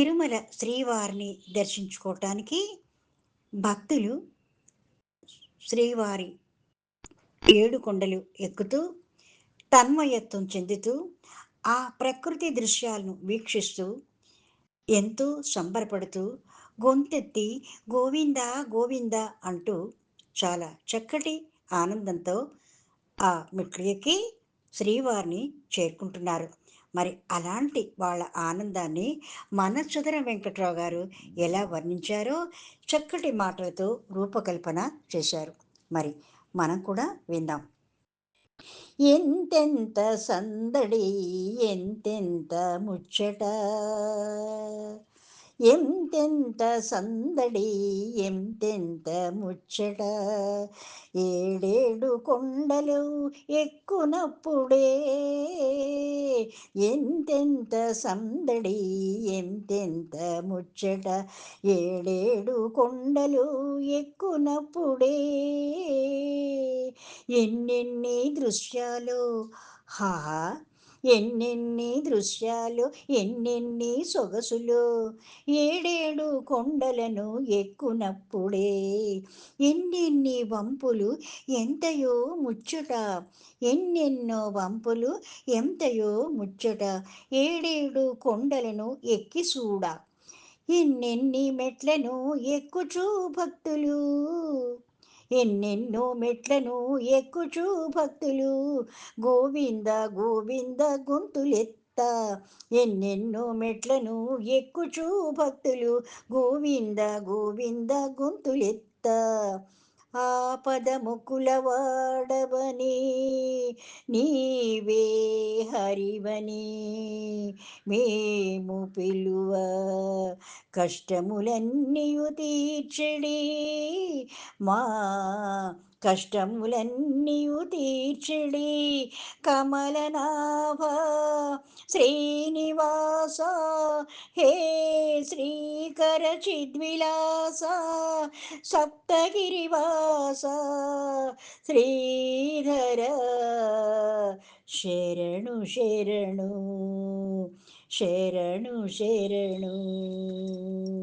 తిరుమల శ్రీవారిని దర్శించుకోవటానికి భక్తులు శ్రీవారి ఏడు కొండలు ఎక్కుతూ తన్మయత్వం చెందుతూ ఆ ప్రకృతి దృశ్యాలను వీక్షిస్తూ ఎంతో సంబరపడుతూ గొంతెత్తి గోవింద గోవింద అంటూ చాలా చక్కటి ఆనందంతో ఆ మెట్లు ఎక్కి శ్రీవారిని చేరుకుంటున్నారు. మరి అలాంటి వాళ్ళ ఆనందాన్ని మన సుధర వెంకట్రావు గారు ఎలా వర్ణించారో చక్కటి మాటలతో రూపకల్పన చేశారు. మరి మనం కూడా విందాం. ఎంతెంత సందడి ఎంతెంత ముచ్చట ఎంతెంత సందడి ఎంతెంత ముచ్చట ఏడేడు కొండలు ఎక్కునప్పుడే ఎంతెంత సందడి ఎంతెంత ముచ్చట ఏడేడు కొండలు ఎక్కునప్పుడే ఎన్నెన్ని దృశ్యాలు హా ఎన్నెన్ని దృశ్యాలు ఎన్నెన్ని సొగసులు. ఏడేడు కొండలను ఎక్కునప్పుడే ఎన్నెన్ని వంపులు ఎంతయో ముచ్చుట. ఎన్నెన్నో వంపులు ఎంతయో ముచ్చుట. ఏడేడు కొండలను ఎక్కి చూడ ఎన్నెన్ని మెట్లను ఎక్కుచూ భక్తులు. ఎన్నెన్నో మెట్లను ఎక్కుచూ భక్తులు. గోవింద గోవింద గొంతులెత్త. ఎన్నెన్నో మెట్లను ఎక్కుచూ భక్తులు. గోవింద గోవింద గొంతులెత్త. ఆపదముకులవాడవని నీవే హరివని. మేము పిలువ కష్టములన్నీయు తీర్చడి మా కష్టములన్నీయు తీర్చడి. కమలనాభ శ్రీనివాస హే శ్రీ श्रीकरचिद्विलास सप्तगिरिवास श्रीधर शरणु शरणु शरणु शरणु।